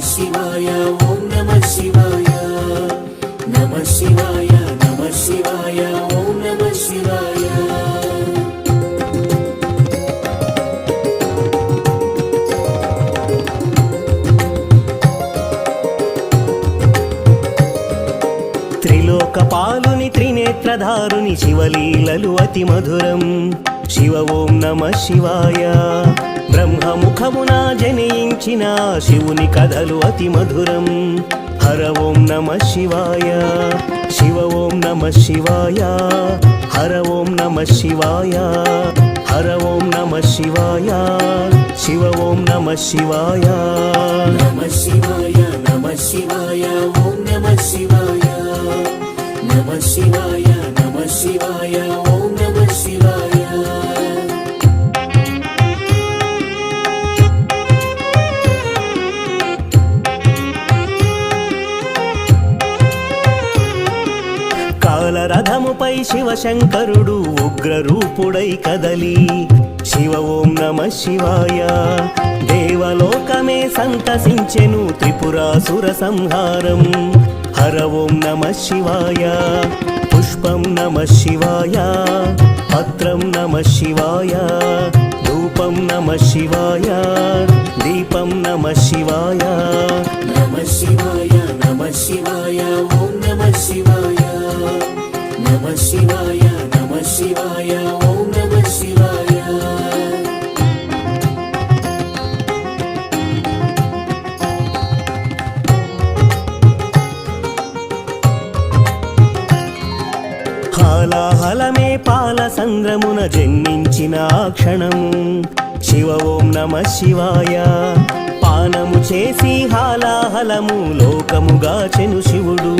శివాయ ఓం నమ శివాయ. నమ శివాయ నమ శివాయ ఓం నమ శివాయ. త్రిలోకపాలుని త్రినేత్రధారుని శివలీలలు అతి మధురం. శివ ఓం నమ శివాయ. బ్రహ్మముఖమున జనించిన శివుని కథలు అతి మధురం. హర ఓం నమ శివాయ శివ ఓం నమ శివాయ హర ఓం నమ శివాయ హర ఓం నమ శివాయ శివ ఓం నమ శివాయ. నమ శివాయ నమ శివాయ ఓం నమ శివాయ. నమ శివాయ నమ శివాయ నమ శివాయ కాలరథముపై శివశంకరుడు ఉగ్రరూపుడై కదలి శివ ఓం నమ శివాయ. దేవలోకమే సంతసించెను త్రిపురాసుర సంహారం. హర ఓం నమ శివాయ. పుష్పం నమ శివాయ. పత్రం నమ శివాయ. ధూపం నమ శివాయ. దీపం నమ శివాయ. శివాయ నమ శివాయ ఓం నమ శివాయ. హాలాహలమే పాల సంద్రమున జన్మించిన క్షణము శివ ఓం నమ శివాయ. పానము చేసి హాలాహలము లోకముగా చెను శివుడు.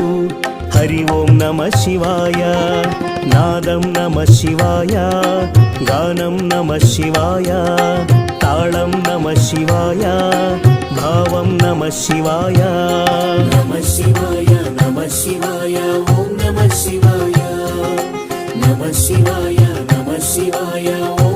హరి ఓం నమ శివాయ. నాదం నమ శివాయ గానం నమ శివాయ తాళం నమ శివాయ భావం నమ శివాయ. నమ శివాయ నమ శివాయ ఓం నమ శివాయ. నమ శివాయ నమ శివాయ ఓం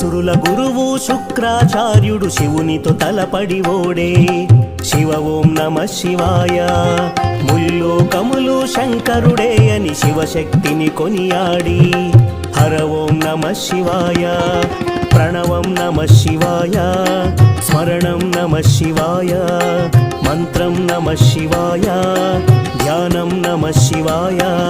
అసురుల గురువు శుక్రాచార్యుడు శివునితో తలపడి ఓడే. శివ ఓం నమ శివాయ. ముల్లోకములు శంకరుడే అని శివశక్తిని కొనియాడి. హర ఓం నమ శివాయ. ప్రణవం నమ శివాయ. స్మరణం నమ శివాయ. మంత్రం నమ శివాయ. ధ్యానం నమ శివాయ.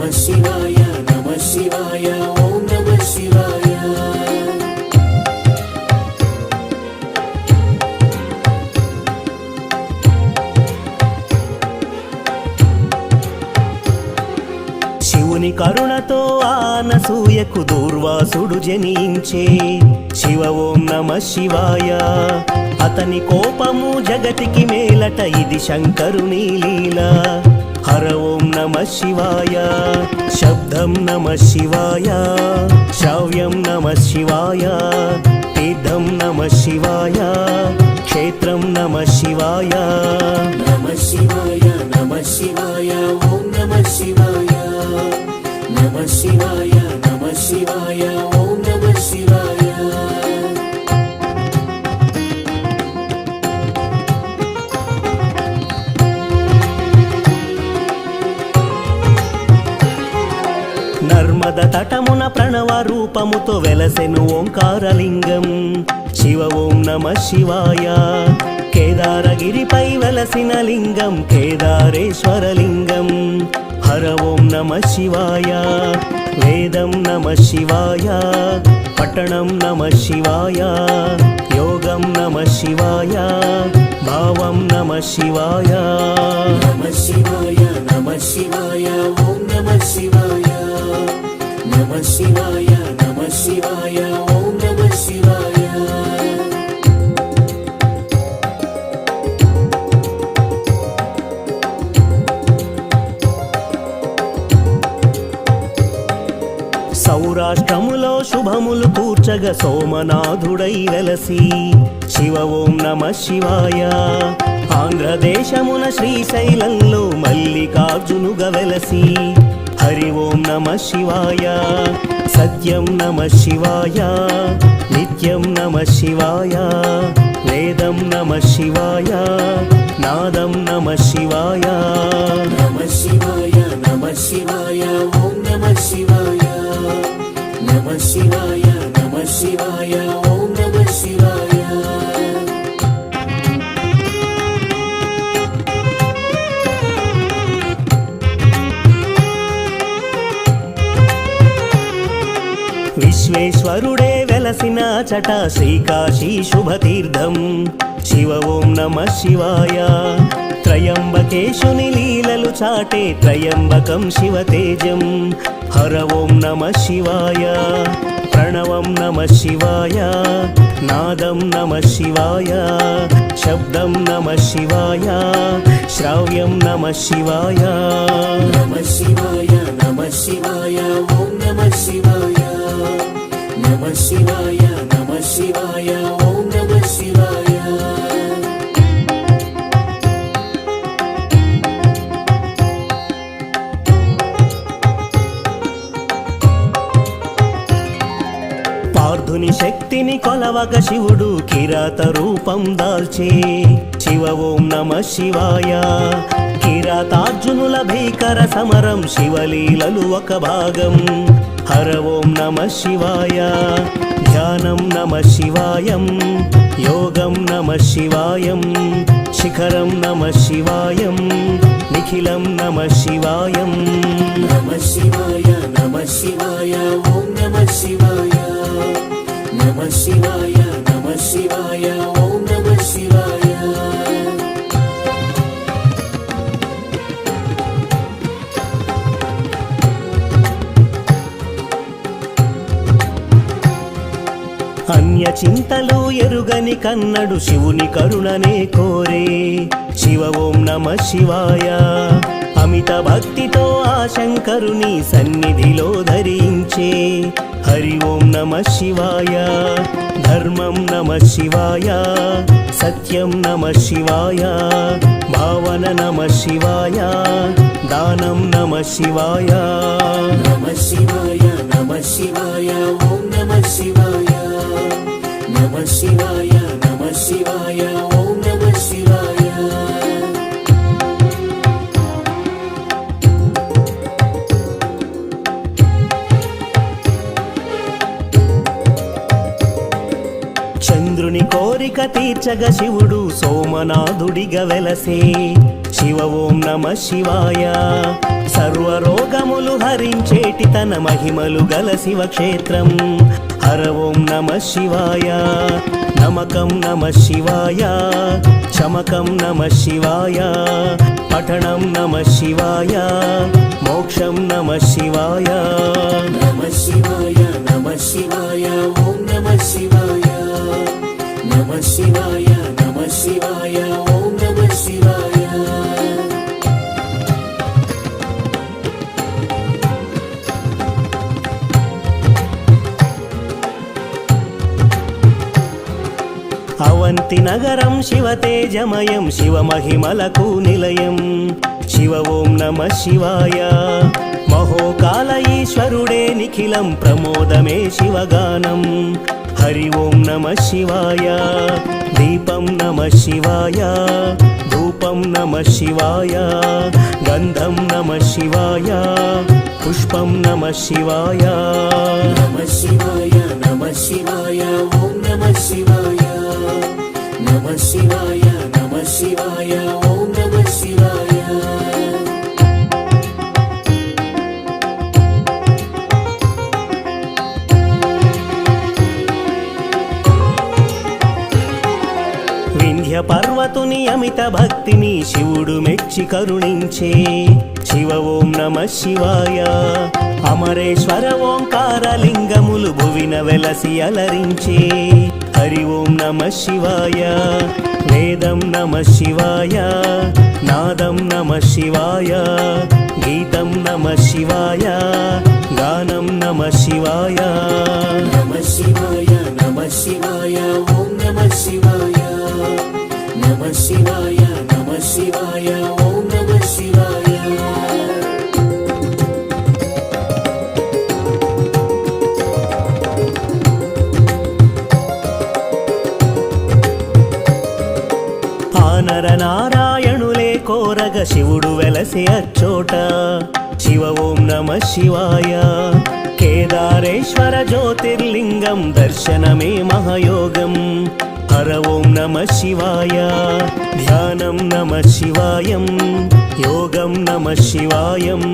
నమ శివాయ నమ శివాయ ఓం నమ శివాయ. శివుని కరుణతో ఆనసూయకు దూర్వాసుడు జనించే. శివ ఓం నమ శివాయ. అతని కోపము జగతికి మేలట ఇది శంకరుని లీలా. హర ఓం నమ శివాయ శబ్దం నమ శివాయ శ్రవ్యం నమ శివాయ తీర్థం నమ శివాయ క్షేత్రం నమ శివాయ. నమ శివాయ నమ శివాయ ఓం నమ శివాయ. నమ శివాయ నమ శివాయ నర్మద తటమున ప్రణవ రూపముతో వెలసెను ఓంకారలింగం. శివ ఓం నమ శివాయ. కేదారగిరిపై వెలసిన లింగం కేదారేశ్వర లింగం హర ఓం నమ శివాయ. వేదం నమ శివాయ. పట్టణం నమ శివాయ. యోగం నమ శివాయ. భావం నమ శివాయ. నమ శివాయ నమ శివాయ. ఓం నమ శివాయ. నమ శివాయ నమ శివాయ ఓం నమ శివాయ. సౌరాష్ట్రములో శుభములు కూర్చగ సోమనాథుడై వెలసి శివ ఓం నమ శివాయ. ఆంధ్రదేశమున శ్రీశైలంలో మల్లికార్జునుగ వెలసి హరి ఓం నమ శివాయ సత్యం నమ శివాయ నిత్యం నమ శివాయ వేదం నమ శివాయ నాదం నమ శివాయ. నమ శివాయ నమ శివాయ ఓం నమ శివాయ. నమ శివాయ నమ శివాయ ఓం నమ శివాయ. విశ్వేశ్వరుడే వెలసిన చట శ్రీకాశీ శుభతీర్థం. శివ ఓం నమ శివాయ. త్రయంబకేశుని లీలలు చాటే త్రయంబకం శివతేజం హర ఓం నమ శివాయ. ప్రణవం నమ శివాయ. నాదం నమ శివాయ. శబ్దం నమ శివాయ. శ్రావ్యం నమ శివాయ. నమ శివాయ నమ శివాయ ఓం నమ శివాయ. నమ శివాయ నమ శివాయ ఓం నమ శివాయ. పార్థుని శక్తిని కొలవక శివుడు కిరాత రూపం దాల్చే. శివ ఓం నమ శివాయ. కిరాతార్జునుల భీకర సమరం శివలీలలు ఒక భాగం. హర ఓం నమ శివాయ ధ్యానం నమ శివాయం యోగం నమ శివాయం శిఖరం నమ శివాయం నిఖిలం నమ శివాయం నమ శివాయ నమ శివాయ ఓం నమ శివాయ నమ శివాయ నమ శివాయ ఓం నమ శివాయ అన్య చింతలు ఎరుగని కన్నడు శివుని కరుణనే కోరే. శివ ఓం నమ శివాయ. అమిత భక్తితో ఆ శంకరుని సన్నిధిలో ధరించే. హరి ఓం నమ శివాయ. ధర్మం నమ శివాయ. సత్యం నమ శివాయ. భావన నమ శివాయ. దానం నమ శివాయ. నమ శివాయ నమ శివాయ ఓం నమ శివాయ. నమ శివాయ నమ శివాయ ఓం నమ శివాయ. చంద్రుని కోరిక తీర్చగ శివుడు సోమనాథుడిగా వెలసే. శివ ఓం నమ శివాయ. సర్వరోగములు హరించేటి తన మహిమలు గల శివక్షేత్రం. హర ఓం నమ శివాయ. నమకం నమ శివాయ. చమకం నమ శివాయ. పఠనం నమ శివాయ. మోక్షం నమ శివాయ. నమ శివాయ నమ శివాయ ఓం నమ శివాయ. నమ శివాయ నమ శివాయ ఓం అవంతి నగరం శివతేజమయం శివమహిమలకు నిలయం. శివ ఓం నమ శివాయ. మహోకాల ఈశ్వరుడే నిఖిలం ప్రమోదమే శివగానం. హరి ఓం నమ శివాయ. దీపం నమ శివాయ. ధూపం నమ శివాయ. గంధం నమ శివాయ. పుష్పం నమ శివాయ. నమ శివాయ నమ శివాయ ఓం నమ శివాయ. శివాయ నమ శివాయ ఓం నమ శివాయ. వింధ్య పర్వతుని అమిత భక్తిని శివుడు మెచ్చి కరుణించే శివ ఓం నమ శివాయ. అమరేశ్వర ఓంకారలింగములు భువిన వెలసి అలరించే హరి ఓం నమ శివాయ. వేదం నమ శివాయ. నాదం నమ శివాయ. గీతం నమ శివాయ. గానం నమ శివాయ. నమ శివాయ నమ శివాయ ఓం నమ శివాయ. నమ శివాయ నమ శివాయ ఆనర నారాయణులే కోరగ శివుడు వెలసి అచ్చోట. శివ ఓం నమ శివాయ. కేదారేశ్వర జ్యోతిర్లింగం దర్శనమే మహయోగం. హర ఓం నమ శివాయ. ధ్యానం నమ శివాయం. యోగం నమ శివాయం.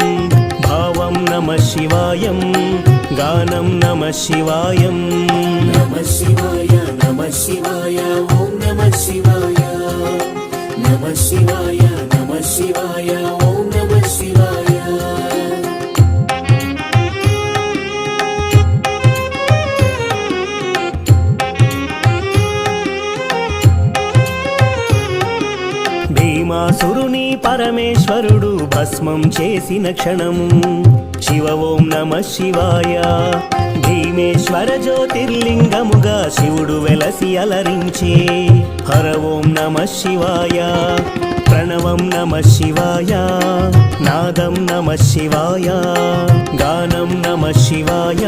భావం నమ శివాయం. గానం నమ శివాయం. నమ శివాయ నమ శివాయ ఓం నమ శివాయ. నమ శివాయ నమ శివాయ ఓం నమ శివాయ. భీమాసురుని పరమేశ్వరుడు భస్మం చేసిన క్షణము. శివ ఓం నమ శివాయ. భీమేశ్వర జ్యోతిర్లింగముగా శివుడు వెలసి అలరించే. హర ఓం నమ శివాయ ప్రణవం నమ శివాయ నాదం నమ శివాయ గానం నమ శివాయ.